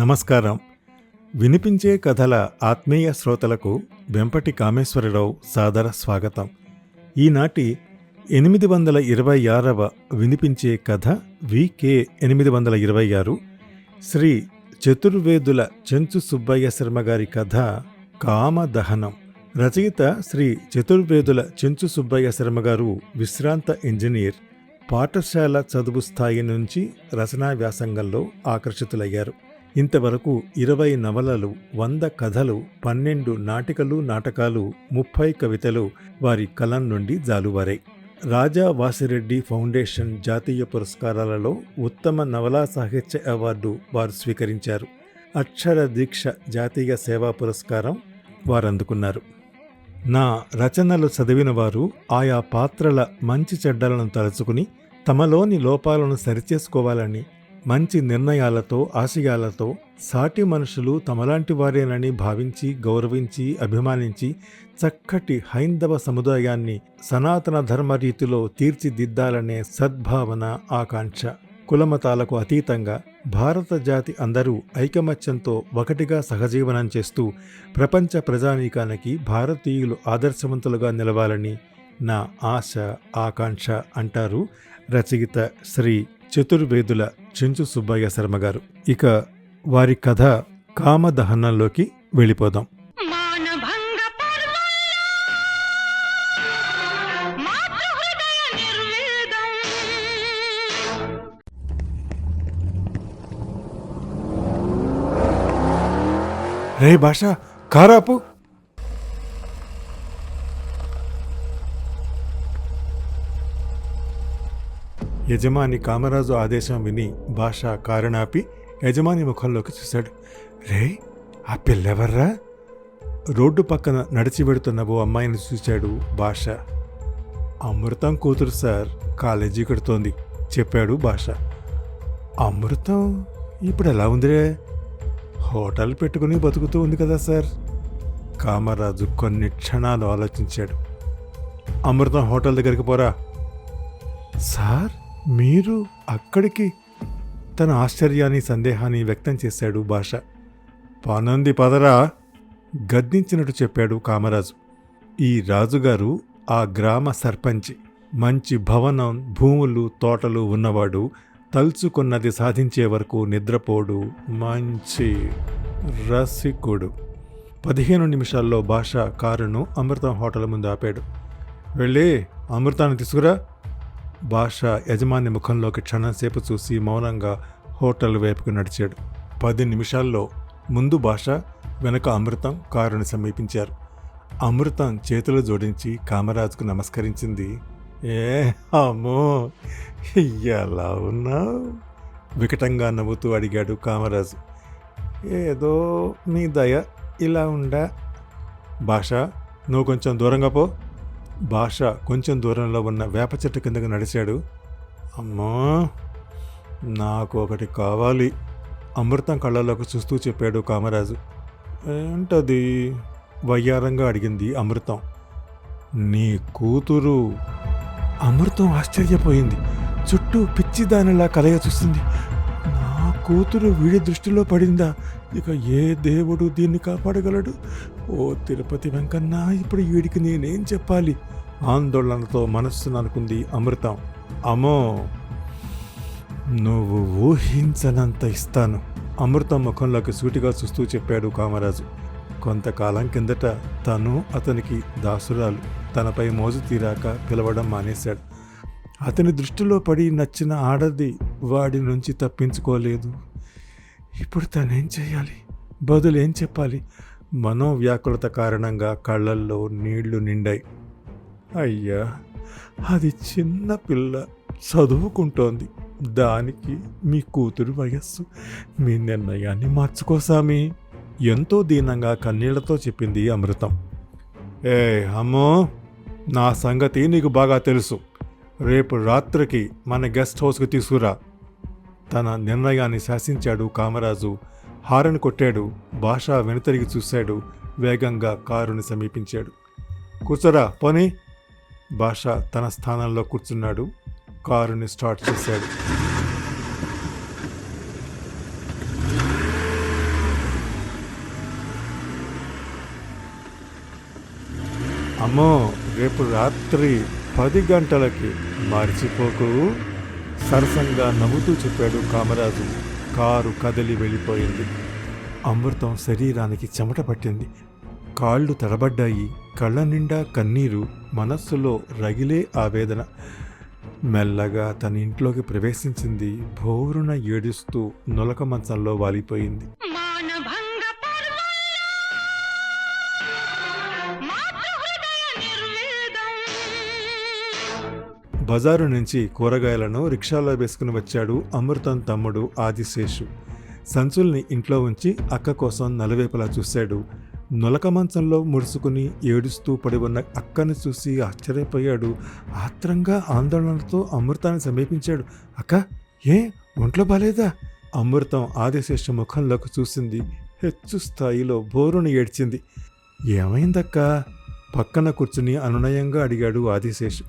నమస్కారం. వినిపించే కథల ఆత్మీయ శ్రోతలకు వెంపటి కామేశ్వరరావు సాదర స్వాగతం. ఈనాటి ఎనిమిది వందల ఇరవై ఆరవ వినిపించే కథ వికే ఎనిమిది వందల ఇరవై ఆరు. శ్రీ చతుర్వేదుల చెంచు సుబ్బయ్య శర్మ గారి కథ కామదహనం. రచయిత శ్రీ చతుర్వేదుల చెంచు సుబ్బయ్య శర్మ గారు విశ్రాంత ఇంజనీర్ పాఠశాల చదువు స్థాయి నుంచి రచనా వ్యాసంగంలో ఆకర్షితులయ్యారు. ఇంతవరకు ఇరవై నవలలు వంద కథలు పన్నెండు నాటికలు నాటకాలు ముప్పై కవితలు వారి కలం నుండి జాలువారాయి రాజా వాసిరెడ్డి ఫౌండేషన్ జాతీయ పురస్కారాలలో ఉత్తమ నవలా సాహిత్య అవార్డు వారు స్వీకరించారు. అక్షర దీక్ష జాతీయ సేవా పురస్కారం వారందుకున్నారు. నా రచనలు చదివిన వారు ఆయా పాత్రల మంచి చెడ్డలను తలుచుకుని తమలోని లోపాలను సరిచేసుకోవాలని మంచి నిర్ణయాలతో ఆశయాలతో సాటి మనుషులు తమలాంటి వారేనని భావించి గౌరవించి అభిమానించి చక్కటి హైందవ సముదాయాన్ని సనాతన ధర్మ రీతిలో తీర్చిదిద్దాలనే సద్భావన ఆకాంక్ష. కులమతాలకు అతీతంగా భారత జాతి అందరూ ఐకమత్యంతో ఒకటిగా సహజీవనం చేస్తూ ప్రపంచ ప్రజానీకానికి భారతీయులు ఆదర్శవంతులుగా నిలవాలని నా ఆశ ఆకాంక్ష అంటారు రచయిత శ్రీ చతుర్వేదుల చెంచు సుబ్బయ్య శర్మ గారు. ఇక వారి కథ కామదహనంలోకి వెళ్ళిపోదాం. రే భాష కారాపు. యజమాని కామరాజు ఆదేశం విని భాష కారణాపి యజమాని ముఖంలోకి చూశాడు. రే ఆ పిల్లెవర్రా? రోడ్డు పక్కన నడిచి వెడుతున్న ఓ అమ్మాయిని చూశాడు భాష. అమృతం కూతురు సార్ కాలేజీ కడుతోంది చెప్పాడు భాష. అమృతం? ఇప్పుడు ఎలా ఉందిరే? హోటల్ పెట్టుకుని బతుకుతూ ఉంది కదా సార్ కామరాజు కొన్ని క్షణాలు ఆలోచించాడు. అమృతం హోటల్ దగ్గరికి పోరా. సార్? మీరు అక్కడికి తన ఆశ్చర్యాన్ని సందేహాన్ని వ్యక్తం చేశాడు భాష. పనంది పదరా గద్దించినట్టు చెప్పాడు కామరాజు. ఈ రాజుగారు ఆ గ్రామ సర్పంచి. మంచి భవనం భూములు తోటలు ఉన్నవాడు తలుచుకున్నది సాధించే వరకు నిద్రపోడు మంచి రసికుడు. పదిహేను నిమిషాల్లో భాష కారును అమృతం హోటల్ ముందు ఆపాడు. వెళ్ళి అమృతాన్ని తీసుకురా. భాష యజమాని ముఖంలోకి క్షణంసేపు చూసి మౌనంగా హోటల్ వైపుకు నడిచాడు. పది నిమిషాల్లో ముందు భాష వెనక అమృతం కారుని సమీపించారు. అమృతం చేతులు జోడించి కామరాజుకు నమస్కరించింది. ఏ అమ్మో ఎలా ఉన్నావు? వికటంగా నవ్వుతూ అడిగాడు కామరాజు. ఏదో మీ దయ ఇలా ఉండా? భాష నువ్వు కొంచెం దూరంగా పో. భాష కొంచెం దూరంలో ఉన్న వేప చెట్టు కిందకు నడిచాడు. అమ్మా నాకు ఒకటి కావాలి. అమృతం కళ్ళలోకి చూస్తూ చెప్పాడు కామరాజు. ఏంటది? వయ్యారంగా అడిగింది అమృతం. నీ కూతురు. అమృతం ఆశ్చర్యపోయింది. చుట్టూ పిచ్చిదానిలా కలయ చూస్తుంది నా కూతురు వీడి దృష్టిలో పడిందా? ఇక ఏ దేవుడు దీన్ని కాపాడగలడు? ఓ తిరుపతి వెంకన్న ఇప్పుడు వీడికి నేనేం చెప్పాలి? ఆందోళనతో మనస్సును అనుకుంది అమృతం. అమ్మో నువ్వు ఊహించనంత ఇస్తాను. అమృతం ముఖంలోకి సూటిగా చూస్తూ చెప్పాడు కామరాజు. కొంతకాలం కిందట తను అతనికి దాసురాలు. తనపై మోజు తీరాక పిలవడం మానేశాడు. అతని దృష్టిలో పడి నచ్చిన ఆడది వాడి నుంచి తప్పించుకోలేదు. ఇప్పుడు తనేం చేయాలి? బదులు ఏం చెప్పాలి? మనోవ్యాకులత కారణంగా కళ్ళల్లో నీళ్ళు నిండాయి. అయ్యా అది చిన్న పిల్ల చదువుకుంటోంది. దానికి మీ కూతురు వయస్సు. మీ నిర్ణయాన్ని మార్చుకోసామి ఎంతో దీనంగా కన్నీళ్ళతో చెప్పింది అమృతం. ఏ అమ్మో నా సంగతి నీకు బాగా తెలుసు. రేపు రాత్రికి మన గెస్ట్ హౌస్కి తీసుకురా. తన నిర్ణయాన్ని శాసించాడు కామరాజు. హారన్ కొట్టాడు భాష వెనుతరిగి చూశాడు వేగంగా కారుని సమీపించాడు. కూర్చోరా పోనీ. భాష తన స్థానంలో కూర్చున్నాడు కారుని స్టార్ట్ చేశాడు. అమ్మో రేపు రాత్రి పది గంటలకి మర్చిపోకు సరసంగా నవ్వుతూ చెప్పాడు కామరాజు. కారు కదిలి వెళ్ళిపోయింది. అమృతం శరీరానికి చెమట పట్టింది. కాళ్ళు తడబడ్డాయి. కళ్ళ నిండా కన్నీరు మనస్సులో రగిలే ఆవేదన. మెల్లగా తన ఇంట్లోకి ప్రవేశించింది. భోరున ఏడుస్తూ నులక మంచంలో వాలిపోయింది. బజారు నుంచి కూరగాయలను రిక్షాలో వేసుకుని వచ్చాడు అమృతం తమ్ముడు ఆదిశేషు. సంచుల్ని ఇంట్లో ఉంచి అక్క కోసం నలువైపులా చూశాడు. నులక మంచంలో ముడుచుకుని ఏడుస్తూ పడి ఉన్న అక్కని చూసి ఆశ్చర్యపోయాడు. ఆత్రంగా ఆందోళనలతో అమృతాన్ని సమీపించాడు. అక్క ఏ ఒంట్లో బాలేదా? అమృతం ఆదిశేష ముఖంలోకి చూసింది. హెచ్చు స్థాయిలో బోరును ఏడ్చింది. ఏమైందక్క? పక్కన కూర్చుని అనునయంగా అడిగాడు ఆదిశేషు.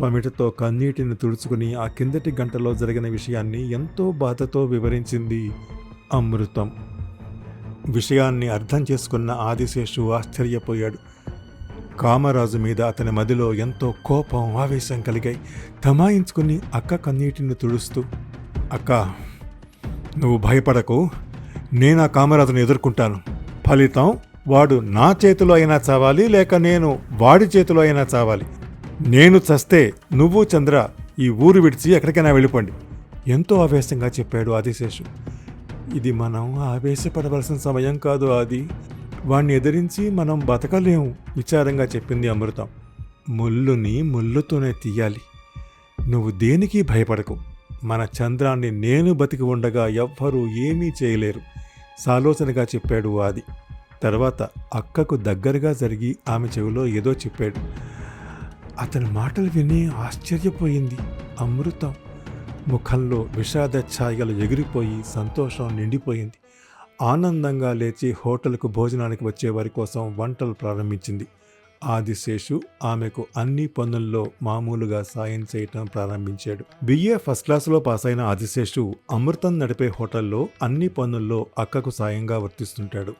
పమిటతో కన్నీటిని తుడుచుకుని ఆ కిందటి గంటలో జరిగిన విషయాన్ని ఎంతో బాధతో వివరించింది అమృతం. విషయాన్ని అర్థం చేసుకున్న ఆదిశేషు ఆశ్చర్యపోయాడు. కామరాజు మీద అతని మదిలో ఎంతో కోపం ఆవేశం కలిగాయి. తమాయించుకుని అక్క కన్నీటిని తుడుస్తూ అక్క నువ్వు భయపడకు. నేను ఆ కామరాజును ఎదుర్కొంటాను. ఫలితం వాడు నా చేతిలో అయినా చావాలి లేక నేను వాడి చేతిలో అయినా చావాలి. నేను చస్తే నువ్వు చంద్ర ఈ ఊరు విడిచి ఎక్కడికైనా వెళ్ళిపోండి. ఎంతో ఆవేశంగా చెప్పాడు ఆదిశేషు. ఇది మనం ఆవేశపడవలసిన సమయం కాదు ఆది. వాణ్ణి ఎదిరించి మనం బతకలేము విచారంగా చెప్పింది అమృతం. ముల్లుని ముల్లుతోనే తీయాలి. నువ్వు దేనికి భయపడకు? మన చంద్రాన్ని నేను బతికి ఉండగా ఎవ్వరూ ఏమీ చేయలేరు సాలోచనగా చెప్పాడు ఆది. తర్వాత అక్కకు దగ్గరగా జరిగి ఆమె చెవిలో ఏదో చెప్పాడు. అతని మాటలు విని ఆశ్చర్యపోయింది. అమృతం ముఖంలో విషాద ఛాయలు ఎగిరిపోయి సంతోషం నిండిపోయింది. ఆనందంగా లేచి హోటల్కు భోజనానికి వచ్చే వారి కోసం వంటలు ప్రారంభించింది. ఆదిశేషు ఆమెకు అన్ని పనుల్లో మామూలుగా సాయం చేయటం ప్రారంభించాడు. బిఏ ఫస్ట్ క్లాస్లో పాస్ అయిన ఆదిశేషు అమృతం నడిపే హోటల్లో అన్ని పనుల్లో అక్కకు సాయంగా వర్తిస్తుంటాడు.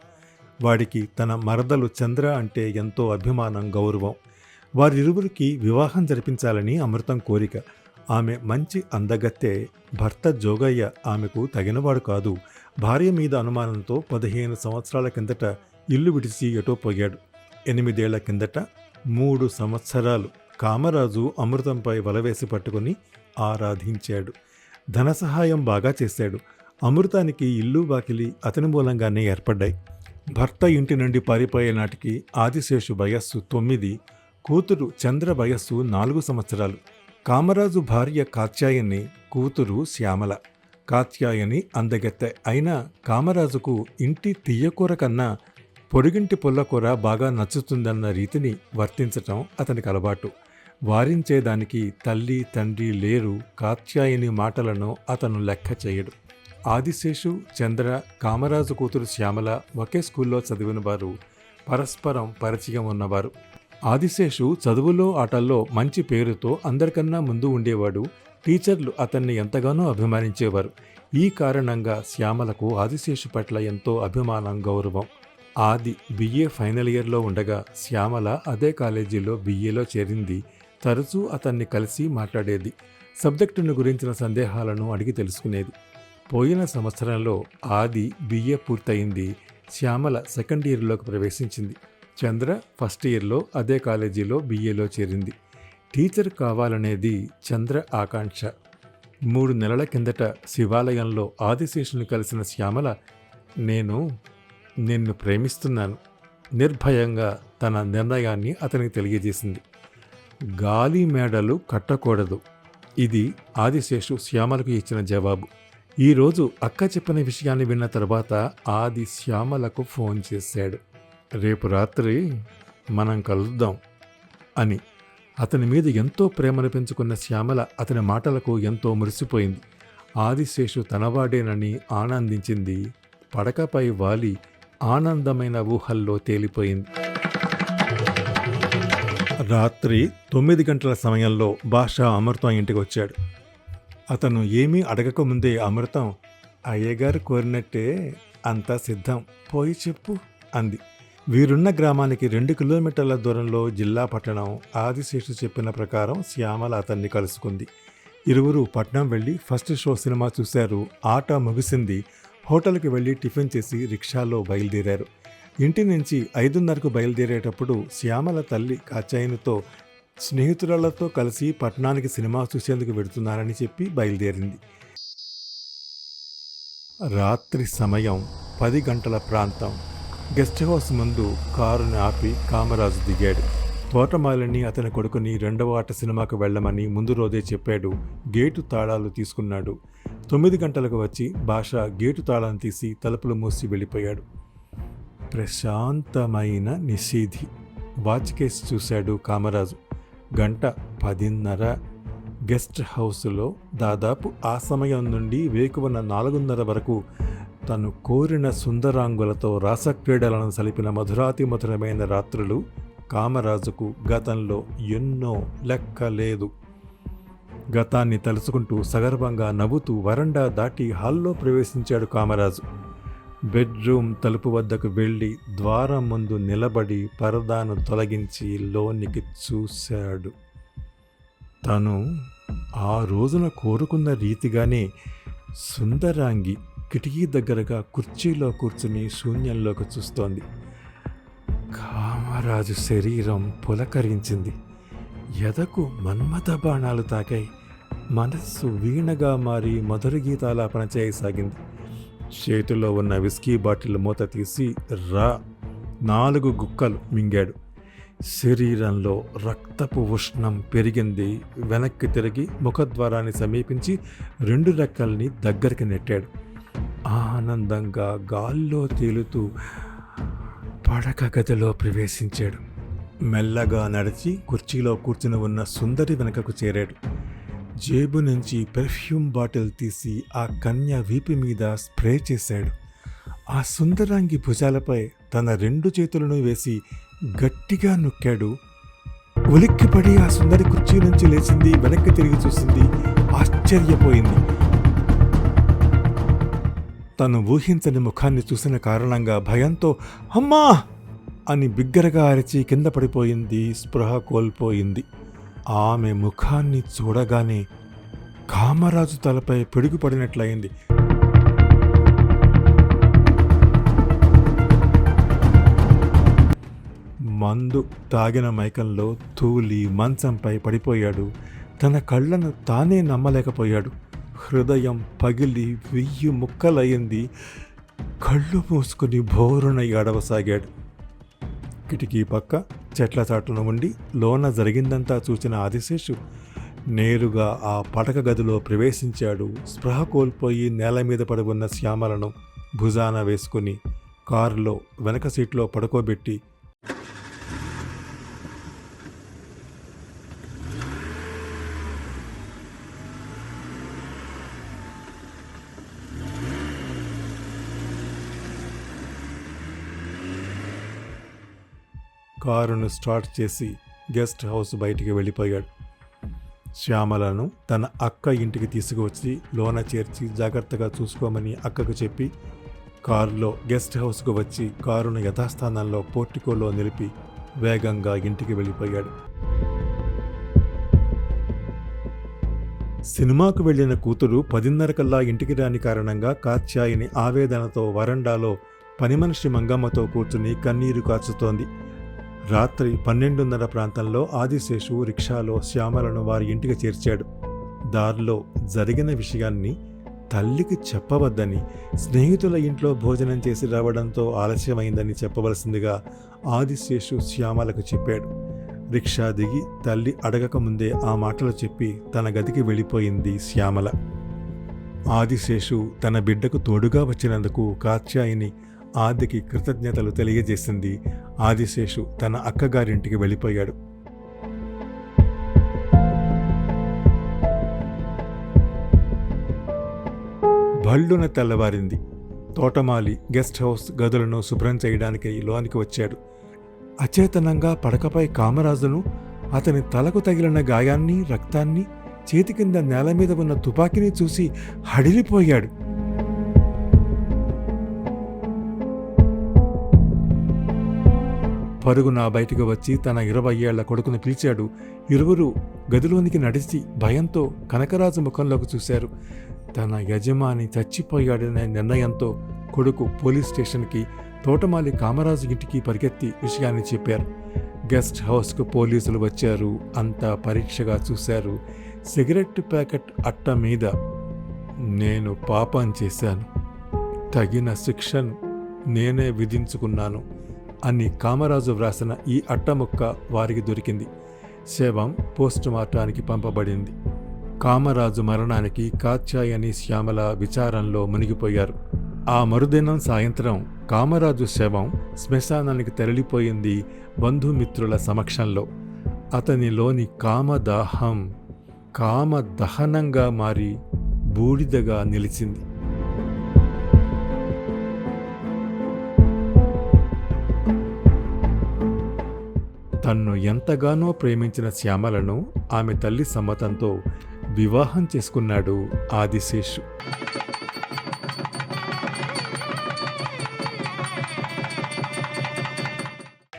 వాడికి తన మరదలు చంద్ర అంటే ఎంతో అభిమానం గౌరవం. వారిరువురికి వివాహం జరిపించాలని అమృతం కోరిక. ఆమె మంచి అందగత్తే భర్త జోగయ్య ఆమెకు తగినవాడు కాదు. భార్య మీద అనుమానంతో పదిహేను సంవత్సరాల కిందట ఇల్లు విడిచి ఎటో పోయాడు. ఎనిమిదేళ్ళ కిందట మూడు సంవత్సరాలు కామరాజు అమృతంపై వలవేసి పట్టుకుని ఆరాధించాడు. ధన సహాయం బాగా చేశాడు. అమృతానికి ఇల్లు వాకిలి అతని మూలంగానే ఏర్పడ్డాయి. భర్త ఇంటి నుండి పారిపోయే నాటికి ఆదిశేషు వయస్సు తొమ్మిది కూతురు చంద్ర వయస్సు నాలుగు సంవత్సరాలు. కామరాజు భార్య కాత్యాయని కూతురు శ్యామల. కాత్యాయని అందగత్తె అయినా కామరాజుకు ఇంటి తీయకూర కన్నా పొడిగింటి పుల్లకూర బాగా నచ్చుతుందన్న రీతిని వర్తించటం అతనికి అలవాటు. వారించేదానికి తల్లి తండ్రి లేరు కాత్యాయని మాటలను అతను లెక్క చేయడు. ఆదిశేషు చంద్ర కామరాజు కూతురు శ్యామల ఒకే స్కూల్లో చదివిన వారు పరస్పరం పరిచయం ఉన్నవారు. ఆదిశేషు చదువులో ఆటల్లో మంచి పేరుతో అందరికన్నా ముందు ఉండేవాడు. టీచర్లు అతన్ని ఎంతగానో అభిమానించేవారు. ఈ కారణంగా శ్యామలకు ఆదిశేషు పట్ల ఎంతో అభిమానం గౌరవం. ఆది బిఏ ఫైనల్ ఇయర్లో ఉండగా శ్యామల అదే కాలేజీలో బిఏలో చేరింది. తరచూ అతన్ని కలిసి మాట్లాడేది. సబ్జెక్టును గురించిన సందేహాలను అడిగి తెలుసుకునేది. పోయిన సంవత్సరంలో ఆది బిఏ పూర్తయింది. శ్యామల సెకండ్ ఇయర్లోకి ప్రవేశించింది. చంద్ర ఫస్ట్ ఇయర్లో అదే కాలేజీలో బీఏలో చేరింది. టీచర్ కావాలనేది చంద్ర ఆకాంక్ష. మూడు నెలల కిందట శివాలయంలో ఆదిశేషుని కలిసిన శ్యామల నేను నిన్ను ప్రేమిస్తున్నాను. నిర్భయంగా తన నిర్ణయాన్ని అతనికి తెలియజేసింది. గాలి మేడలు కట్టకూడదు. ఇది ఆదిశేషు శ్యామలకు ఇచ్చిన జవాబు. ఈరోజు అక్క చెప్పిన విషయాన్ని విన్న తర్వాత ఆది శ్యామలకు ఫోన్ చేశాడు. రేపు రాత్రి మనం కలుద్దాం అని. అతని మీద ఎంతో ప్రేమను పెంచుకున్న శ్యామల అతని మాటలకు ఎంతో మురిసిపోయింది. ఆదిశేషు తనవాడేనని ఆనందించింది. పడకపై వాలి ఆనందమైన ఊహల్లో తేలిపోయింది. రాత్రి తొమ్మిది గంటల సమయంలో భాష అమృతం ఇంటికి వచ్చాడు అతను ఏమీ అడగకముందే అమృతం అయ్యగారు కోరినట్టే అంతా సిద్ధం పోయి చెప్పు అంది. వీరున్న గ్రామానికి రెండు కిలోమీటర్ల దూరంలో జిల్లా పట్టణం ఆదిశేషు చెప్పిన ప్రకారం శ్యామల అతన్ని కలుసుకుంది. ఇరువురు పట్నం వెళ్ళి ఫస్ట్ షో సినిమా చూశారు. ఆట ముగిసింది. హోటల్కి వెళ్ళి టిఫిన్ చేసి రిక్షాలో బయలుదేరారు. ఇంటి నుంచి ఐదున్నరకు బయలుదేరేటప్పుడు శ్యామల తల్లి కాచాయనితో స్నేహితురాలతో కలిసి పట్టణానికి సినిమా చూసేందుకు వెడుతున్నారని చెప్పి బయలుదేరింది. రాత్రి సమయం పది గంటల ప్రాంతం. గెస్ట్ హౌస్ ముందు కారుని ఆపి కామరాజు దిగాడు. తోటమాలిని అతని కొడుకుని రెండవ ఆట సినిమాకు వెళ్ళమని ముందు రోజే చెప్పాడు. గేటు తాళాలు తీసుకున్నాడు. తొమ్మిది గంటలకు వచ్చి భాష గేటు తాళం తీసి తలుపులు మూసి వెళ్ళిపోయాడు. ప్రశాంతమైన నిషేధి. వాచ్ కేసు చూశాడు కామరాజు. గంట పదిన్నర. గెస్ట్ హౌస్లో దాదాపు ఆ సమయం నుండి వేకువన నాలుగున్నర వరకు తను కోరిన సుందరాంగులతో రాసక్రీడలను సలిపిన మధురాతి మధురమైన రాత్రులు కామరాజుకు గతంలో ఎన్నో లెక్కలేదు గతాన్ని తలుచుకుంటూ సగర్వంగా నవ్వుతూ వరండా దాటి హాల్లో ప్రవేశించాడు కామరాజు. బెడ్రూమ్ తలుపు వద్దకు వెళ్ళి ద్వారం ముందు నిలబడి పరదాను తొలగించి లోనికి చూశాడు. తను ఆ రోజున కోరుకున్న రీతిగానే సుందరాంగి కిటికీ దగ్గరగా కుర్చీలో కూర్చుని శూన్యంలోకి చూస్తోంది. కామరాజు శరీరం పులకరించింది. ఎదకు మన్మథ బాణాలు తాకాయి. మనస్సు వీణగా మారి మధుర గీతాలాపన చేయసాగింది. చేతిలో ఉన్న విస్కీ బాటిల్ మూత తీసి రా నాలుగు గుక్కలు మింగాడు. శరీరంలో రక్తపు ఉష్ణం పెరిగింది. వెనక్కి తిరిగి ముఖద్వారాన్ని సమీపించి రెండు రెక్కల్ని దగ్గరికి నెట్టాడు. ఆనందంగా గాల్లో తేలుతూ పడక గదిలో ప్రవేశించాడు. మెల్లగా నడిచి కుర్చీలో కూర్చుని ఉన్న సుందరి వెనకకు చేరాడు. జేబు నుంచి పెర్ఫ్యూమ్ బాటిల్ తీసి ఆ కన్య వీపు మీద స్ప్రే చేశాడు. ఆ సుందరాంగి భుజాలపై తన రెండు చేతులను వేసి గట్టిగా నొక్కాడు. ఉలిక్కిపడి ఆ సుందరి కుర్చీ నుంచి లేచింది వెనక్కి తిరిగి చూసింది ఆశ్చర్యపోయింది. తను ఊహించని ముఖాన్ని చూసిన కారణంగా భయంతో అమ్మా! అని బిగ్గరగా అరిచి కింద పడిపోయింది స్పృహ కోల్పోయింది. ఆమె ముఖాన్ని చూడగానే కామరాజు తలపై పిడుగుపడినట్లయింది. మందు తాగిన మైకంలో తూలి మంచంపై పడిపోయాడు. తన కళ్ళను తానే నమ్మలేకపోయాడు. హృదయం పగిలి వెయ్యి ముక్కలయ్యింది కళ్ళు మూసుకుని బోరున ఏడవసాగాడు కిటికీ పక్క చెట్ల చాటున ఉండి లోన జరిగిందంతా చూసిన ఆదిశేషు నేరుగా ఆ పడక గదిలో ప్రవేశించాడు. స్పృహ కోల్పోయి నేల మీద పడి ఉన్న శ్యామలను భుజాన వేసుకుని కారులో వెనక సీట్లో పడుకోబెట్టి కారును స్టార్ట్ చేసి గెస్ట్ హౌస్ బయటికి వెళ్ళిపోయాడు. శ్యామలను తన అక్క ఇంటికి తీసుకువచ్చి లోన చేర్చి జాగ్రత్తగా చూసుకోమని అక్కకు చెప్పి కారులో గెస్ట్ హౌస్కు వచ్చి కారును యథాస్థానంలో పోర్టికోలో నిలిపి వేగంగా ఇంటికి వెళ్ళిపోయాడు. సినిమాకు వెళ్ళిన కూతురు పదిన్నరకల్లా ఇంటికి రాని కారణంగా కాత్యాయిని ఆవేదనతో వరండాలో పని మనిషి మంగమ్మతో కూర్చుని కన్నీరు కార్చుతోంది రాత్రి పన్నెండున్నర ప్రాంతంలో ఆదిశేషు రిక్షాలో శ్యామలను వారి ఇంటికి చేర్చాడు. దారిలో జరిగిన విషయాన్ని తల్లికి చెప్పవద్దని స్నేహితుల ఇంట్లో భోజనం చేసి రావడంతో ఆలస్యమైందని చెప్పవలసిందిగా ఆదిశేషు శ్యామలకు చెప్పాడు. రిక్షా దిగి తల్లి అడగకముందే ఆ మాటలు చెప్పి తన గదికి వెళ్ళిపోయింది శ్యామల. ఆదిశేషు తన బిడ్డకు తోడుగా వచ్చినందుకు కాత్యాయిని ఆదికి కృతజ్ఞతలు తెలియజేసింది ఆదిశేషు తన అక్కగారింటికి వెళ్ళిపోయాడు. భళ్ళున తెల్లవారింది. తోటమాలి గెస్ట్ హౌస్ గదులను శుభ్రం చేయడానికి లోనికి వచ్చాడు. అచేతనంగా పడకపై కామరాజును అతని తలకు తగిలిన గాయాన్ని రక్తాన్ని చేతి కింద నేల మీద ఉన్న తుపాకీని చూసి హడిలిపోయాడు. పరుగున బయటకు వచ్చి తన ఇరవై ఏళ్ళ కొడుకును పిలిచాడు. ఇరువురు గదిలోనికి నడిచి భయంతో కనకరాజు ముఖంలోకి చూశారు. తన యజమాని చచ్చిపోయాడనే నిర్ణయంతో కొడుకు పోలీస్ స్టేషన్కి తోటమాలి కామరాజు ఇంటికి పరిగెత్తి విషయాన్ని చెప్పారు. గెస్ట్ హౌస్కు పోలీసులు వచ్చారు. అంతా పరీక్షగా చూశారు. సిగరెట్ ప్యాకెట్ అట్ట మీద నేను పాపం చేశాను. తగిన శిక్షను నేనే విధించుకున్నాను. అని కామరాజు వ్రాసిన ఈ అట్టముక్క వారికి దొరికింది. శవం పోస్ట్ మార్టానికి పంపబడింది. కామరాజు మరణానికి కాత్యాయని శ్యామల విచారంలో మునిగిపోయారు. ఆ మరుదినం సాయంత్రం కామరాజు శవం శ్మశానానికి తరలిపోయింది బంధుమిత్రుల సమక్షంలో. అతనిలోని కామదాహం కామదహనంగా మారి బూడిదగా నిలిచింది. తన్ను ఎంతగానో ప్రేమించిన శ్యామలను ఆమె తల్లి సమ్మతంతో వివాహం చేసుకున్నాడు ఆదిశేషు.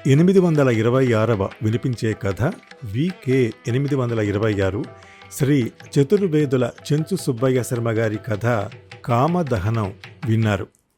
ఎనిమిది వందల ఇరవై ఆరవ వినిపించే కథ వికే ఎనిమిది వందల ఇరవై ఆరు శ్రీ చతుర్వేదుల చెంచు సుబ్బయ్య శర్మ గారి కథ కామదహనం విన్నారు.